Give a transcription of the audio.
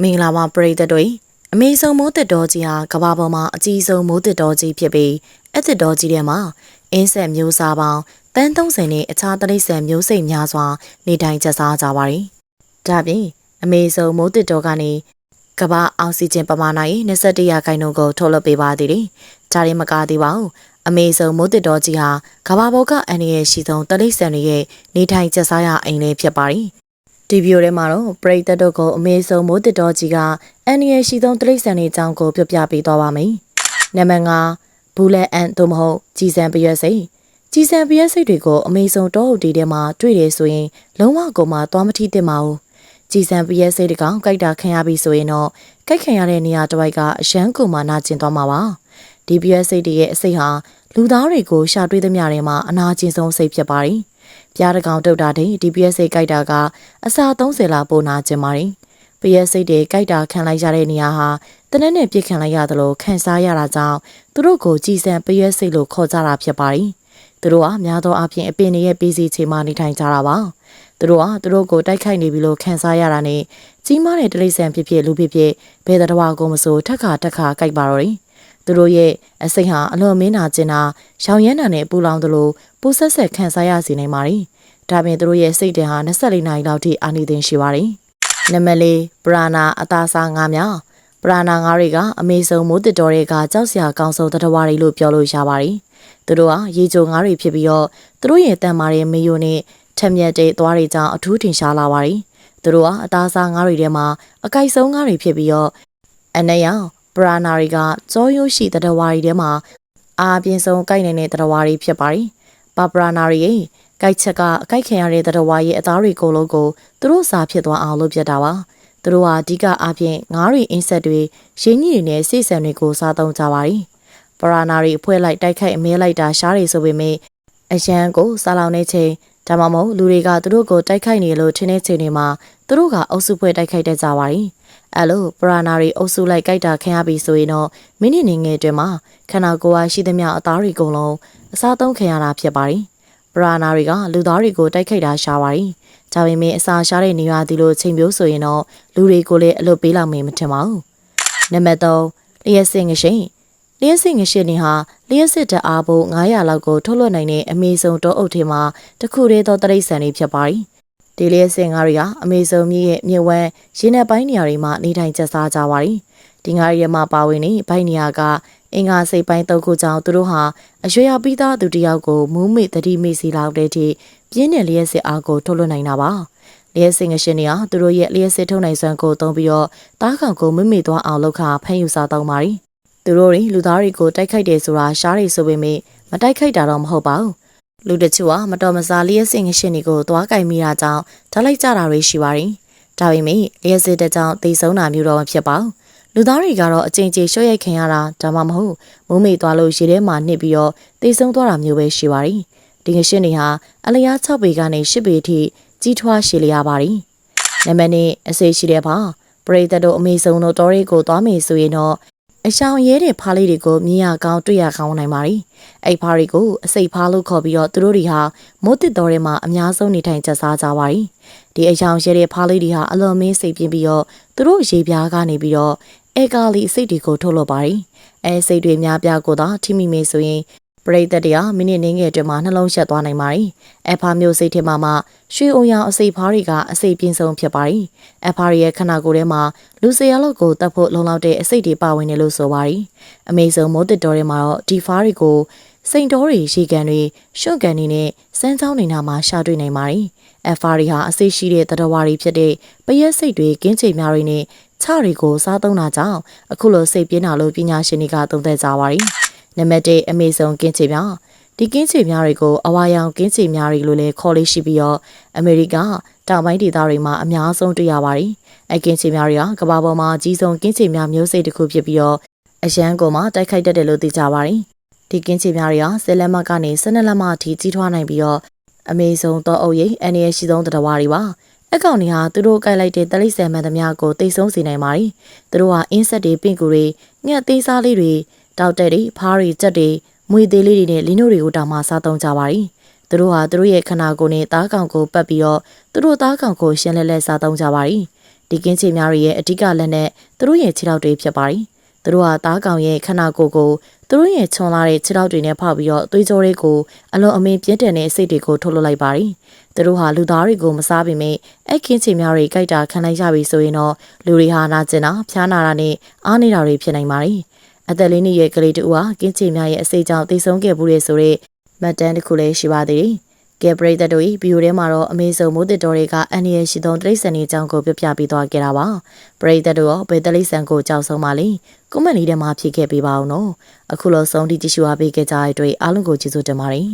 မင်္ဂလာပါပရိသတ်တို့အမေဆုံးမိုးတစ်တော်ကြီးဟာကမ္ဘာပေါ်မှာအကြီးဆုံးမိုးတစ်တော်ကြီးဖြစ်ပြီးအဲ့တစ်တော်ကြီးထဲမှာအင်းဆက်မျိုးစားပေါင်းတန်း30နဲ့အခြားတိရစ္ဆာန်မျိုးစိတ်များစွာနေထိုင်ကျစားကြပါတယ်။ဒါပြင်အမေဆုံးမိုးတစ်တော်ကနေကမ္ဘာအောက်ဆီဂျင်ပမာဏရဲ့21ရာခိုင်နှုန်းကိုထုတ်လွှတ်ပေးပါသေးတယ်။ဒါရင်မကသေးပါဘူး။အမေဆုံးမိုးတစ်တော်ကြီးဟာကမ္ဘာပေါ်ကအန်ရရဲ့ရှိဆုံးတိရစ္ဆာန်တွေရဲ့နေထိုင်ကျစားရအိမ်လေးဖြစ်ပါတယ်။ ဒီဗီဒီယိုထဲမှာတော့ပရိသတ်တို့ကိုအမေဆုံးမိုးတစ်တော်ကြီးကအန်ရရှိဆုံးတိရစ္ဆာန်တွေအကြောင်းကိုပြပြပေးသွားပါမယ်။နံပါတ်5ဘူလက်အန်သို့မဟုတ်ကြီးစံပရွက်စိတ်ကြီးစံပရွက်စိတ်တွေကိုအမေဆုံးတောအုပ်တီထဲမှာတွေ့တယ်ဆိုရင်လုံးဝကိုမှသွားမထိသင့်ပါဘူး။ကြီးစံပရွက်စိတ်တကောင်ကြိုက်တာခံရပြီဆိုရင်တော့ကြိုက်ခံရတဲ့နေရာတစ်ဝိုက်ကအရန်ကိုမှနာကျင်သွားမှာပါ။ဒီပရွက်စိတ်တွေရဲ့အစိတ်ဟာလူသားတွေကိုရှာတွေ့သမျှတွေမှာအနာကျင်ဆုံးစိတ်ဖြစ်ပါတယ်။ ပြားတကောင်တုတ်တာတဲ့ DPS စိတ်ကြိုက်တာကအစာ30လောက်ပိုနာကျင်ပါတယ်။ PS စိတ်တွေကြိုက်တာခံလိုက်ရတဲ့နေရာဟာတနက်နဲ့ပြစ်ခံလိုက်ရသလိုခံစားရတာကြောင့်သူတို့ကိုကြည်စံ PS စိတ်လို့ခေါ်ကြတာဖြစ်ပါတယ်။သူတို့ကများသောအားဖြင့်အပင်တွေရဲ့ပြည်စီချိန်မှနေထိုင်ကြတာပါ။သူတို့ကသူတို့ကိုတိုက်ခိုက်နေပြီလို့ခံစားရတာနဲ့ကြီးမားတဲ့တိရစ္ဆာန်ဖြစ်ဖြစ်လူဖြစ်ဖြစ်ဘယ်တော်ကိုမဆိုထက်ခါတက်ခါကြိုက်ပါတော့တယ်။ သူတို့ရဲ့အစိတ်ဟာအလွန်မင်းနာကျင်တာရောင်ရမ်းတာနဲ့ပူလောင်သလိုပူဆက်ဆက်ခံစားရစေနိုင်ပါတယ်။ဒါပြင်သူတို့ရဲ့စိတ်ဓာတ်ဟာ24နာရီလောက်ထိအာနိသင်ရှိပါတယ်။နံပါတ်၄ပရာနာအသားစားငါးများပရာနာငါးတွေကအမေဆုံးမိုးတစ်တော်တွေကကြောက်စရာကောင်းဆုံးတတဝါတွေလို့ပြောလို့ရပါတယ်။သူတို့ဟာရေချိုငါးတွေဖြစ်ပြီးတော့သူတို့ရဲ့တန်မာတဲ့မေယိုနဲ့ထက်မြက်တဲ့သွားတွေကြောင့်အထူးထင်ရှားလာပါတယ်။သူတို့ဟာအသားစားငါးတွေထဲမှာအကိုက်ဆုံးငါးတွေဖြစ်ပြီးတော့အနက်ရောင် ပရာနာတွေကကြောရိုးရှိတတဝါတွေထဲမှာအာပြင်းဆုံးကိုက်နေတဲ့တတဝါတွေဖြစ်ပါတယ်။ပါပရာနာရီရဲ့ကြိုက်ချက်ကအကြိုက်ခံရတဲ့တရဝါရဲ့အသားတွေကိုလုံးကိုသူတို့စာဖြစ်သွားအောင်လုပ်ပြတာပါသူတို့ဟာအဓိကအားဖြင့်ငါးရီအင်းဆက်တွေရင်းကြီးတွေနဲ့စိတ်ဆန်တွေကိုစားသုံးကြပါတယ်ပရာနာရီအဖွဲလိုက်တိုက်ခိုက်အမဲလိုက်တာရှားတွေဆိုပေမဲ့အရန်ကိုစားလောင်နေချိန်ဒါမှမဟုတ်လူတွေကသူတို့ကိုတိုက်ခိုက်နေလို့ထင်တဲ့ချိန်တွေမှာသူတို့ကအုပ်စုဖွဲ့တိုက်ခိုက်တတ်ကြပါတယ် အဲ့လိုပရာနာရီအုပ်စုလိုက်ကြိုက်တာခံရပြီဆိုရင်တော့မိနစ်နေငယ်အတွင်းမှာခန္ဓာကိုယ်ဟာရှိသမျှအသားတွေအကုန်လုံးအစားသုံးခံရတာဖြစ်ပါတယ်။ပရာနာတွေကလူသားတွေကိုတိုက်ခိုက်တာရှားပါတယ်။ဒါပေမဲ့အစာရှားတဲ့နေရာဒီလိုချိန်ပြိုးဆိုရင်တော့လူတွေကိုလည်းအလွတ်ပေးလောက်မေးမထင်ပါဘူး။နံပါတ်3လျှက်စင်ငရှင်လျှက်စင်ငရှင်နေဟာလျှက်စစ်တအားဖို့900လောက်ကိုထုတ်လွှတ်နိုင်တဲ့အမေဇုံတောအုပ်ထဲမှာတခုတည်းသောတရိတ်ဆန်တွေဖြစ်ပါတယ်။ ဒီလျှက်စင်ငါးတွေဟာအမေဇုံမြစ်ရဲ့မြစ်ဝမ်းရင်းတဲ့ပိုင်းနေရာတွေမှာနေထိုင်ကျစားကြပါတယ်။ဒီငါးရဲမှာပါဝင်နေဘိုင်းနေရာကအင်္ဂါစိတ်ပိုင်းသုံးခုကြောင့်သူတို့ဟာအရွယ်ရောက်ပြီးသားသူတယောက်ကိုမူးမေ့တတိမေ့စီလောက်တဲ့ထိပြင်းတဲ့လျှက်စစ်အားကိုထုတ်လွှတ်နိုင်တာပါလျှက်စင်ငရှင်တွေဟာသူတို့ရဲ့လျှက်စစ်ထုတ်နိုင်စွမ်းကိုသုံးပြီးတော့တားကောင်ကိုမမေ့သွားအောင်လုပ်ခါဖမ်းယူစားတော့ပါရီသူတို့တွေလူသားတွေကိုတိုက်ခိုက်တယ်ဆိုတာရှားတွေဆိုပေမဲ့မတိုက်ခိုက်တာတော့မဟုတ်ပါဘူး လူတချို့ကမတော်မစားလျှက်စင်ငရှင်တွေကိုသွားကြိုက်မိတာကြောင့်ဓာတ်လိုက်ကြတာတွေရှိပါရီဒါပေမဲ့လျှက်စစ်တဲ့ကြောင့်သိဆုံးတာမျိုးတော့မဖြစ်ပါဘူးလူသားတွေကတော့အကြိမ်ကြိမ်ရှော့ရိုက်ခင်ရတာဒါမှမဟုတ်မုံမေသွားလို့ရေထဲမှာနှိပ်ပြီးတော့တေဆုံးသွားတာမျိုးပဲရှိပါတယ်။ဒီငရှင်းတွေဟာအလျား6ပေကနေ10ပေအထိကြီးထွားရှည်လျားပါတယ်။နံပါတ်1အစိရှိတဲ့ပါပရိသတ်တို့အမေဆုံးတို့တော်တွေကိုသွားမေဆိုရင်တော့ အရှောင်ရဲတဲ့ဖားလေးတွေကိုမြင်ရကောင်းတွေ့ရကောင်းနိုင်ပါတယ်။အဲ့ဖားတွေကိုအစိတ်ဖားလို့ခေါ်ပြီးတော့သူတို့တွေဟာမိုးတစ်တော်တွေမှာအများဆုံးနေထိုင်ကျစားကြပါတယ်။ဒီအရှောင်ရဲတဲ့ဖားလေးတွေဟာအလွန်မင်းစိတ်ပြင်းပြီးတော့သူတို့ရေပြားကနေပြီးတော့အဲကာလီစိတ်တွေကိုထုတ်လို့ပါတယ်။အဲစိတ်တွေများပြားကိုသာထိမိမေဆိုရင် ပရိသတ်တရားမိနစ်နှင်းငယ်အတွင်းမှာနှလုံးရှက်သွားနိုင်ပါတယ်။အဖာမျိုးစိတ်ထဲမှာမှရွှေအုံရောင်အစိပ်ဖားတွေကအစိပ်ပြင်းဆုံးဖြစ်ပါတယ်။အဖာရဲ့ခန္ဓာကိုယ်ထဲမှာလူစရာလောက်ကိုတတ်ဖို့လုံလောက်တဲ့အစိပ်တွေပါဝင်နေလို့ဆိုပါတယ်။အမေဆုံးမိုးတစ်တော်ထဲမှာတော့ဒီဖားတွေကိုစိန်တော်တွေရေကန်တွေရှွန့်ကန်တွေနဲ့စမ်းချောင်းနေတာမှာရှာတွေ့နိုင်ပါတယ်။အဖာတွေဟာအစိပ်ရှိတဲ့တတဝါတွေဖြစ်တဲ့ပရက်စိတ်တွေကင်းချိန်များတွေနဲ့ချတွေကိုစားသုံးတာကြောင့်အခုလိုစိတ်ပြင်းတာလို့ပညာရှင်တွေကသုံးသပ်ကြပါတယ်။ နံပါတ်1အမေဆုံးကင်းချေများဒီကင်းချေများတွေကိုအဝါရောင်ကင်းချေများတွေလို့လည်းခေါ်လေးရှိပြီးတော့အမေရိကတောင်ပိုင်းဒေသတွေမှာအများဆုံးတွေ့ရပါတယ်။အကင်းချေများတွေကကမ္ဘာပေါ်မှာအကြီးဆုံးကင်းချေများမျိုးစိတ်တစ်ခုဖြစ်ပြီးတော့အရန်ကုန်မှာတိုက်ခိုက်တတ်တယ်လို့သိကြပါတယ်။ဒီကင်းချေများတွေကဆယ်လက်မကနေ12လက်မအထိကြီးထွားနိုင်ပြီးတော့အမေဆုံးသောအုပ်ရိပ်အန်ရရှိဆုံးတရားတွေပါ။အကောင်တွေဟာသူတို့ကြိုက်လိုက်တဲ့တလိဆယ်မှန်သမျှကိုတိတ်ဆုံးစေနိုင်ပါတယ်။သူတို့ဟာအင်းဆက်တွေပင့်ကူတွေငှက်သေးစားလေးတွေ တောက်တက်တွေဖားတွေကြက်တွေမွေသေးလေးတွေနဲ့လင်းတို့တွေကိုတောင်မှစားသုံးကြပါတယ်။သူတို့ဟာသူတို့ရဲ့ခန္ဓာကိုယ်နဲ့သားကောင်ကိုပတ်ပြီးတော့သူတို့သားကောင်ကိုရှင်းလဲလဲစားသုံးကြပါတယ်။ဒီဒီကင်းချေများရဲ့အဓိကလက်နဲ့သူတို့ရဲ့ခြေထောက်တွေဖြစ်ပါတယ်သူတို့ဟာသားကောင်ရဲ့ခန္ဓာကိုယ်ကိုသူတို့ရဲ့ချွန်လာတဲ့ခြေထောက်တွေနဲ့ဖောက်ပြီးတော့သွေးကြောတွေကိုအလွန်အမင်းပြင်းထန်တဲ့စိတ်တွေကိုထုတ်လွှတ်လိုက်ပါတယ်သူတို့ဟာလူသားတွေကိုမစားပေမဲ့အဲ့ကင်းချေများတွေကြိုက်တာခံလိုက်ရပြီဆိုရင်တော့လူတွေဟာနာကျင်တာဖျားနာတာနဲ့အားနေတာတွေဖြစ်နိုင်ပါတယ် အသက်လေးနှစ်ရွယ်ကလေးတူဟာကင်းချေများရဲ့အစိတ်ကြောင့်တိတ်ဆုံးခဲ့မှုတွေဆိုတဲ့မှတ်တမ်းတစ်ခုလည်းရှိပါသေးတယ်ကဲပရိသတ်တို့ဤဗီဒီယိုထဲမှာတော့အမေဇုံမိုးတစ်တော်တွေကအန်ရရှိသောတိရစ္ဆာန်တွေအကြောင်းကိုပြပြပေးသွားခဲ့တာပါပရိသတ်တို့ရောဘယ်တိရစ္ဆာန်ကိုကြောက်ဆုံးပါလိမ့်ကွန်မန့်လေးထဲမှာဖြည့်ခဲ့ပေးပါအောင်နော်အခုလောဆုံးထိကြည့်ရှုအားပေးခဲ့ကြတဲ့အတွက်အားလုံးကိုကျေးဇူးတင်ပါတယ်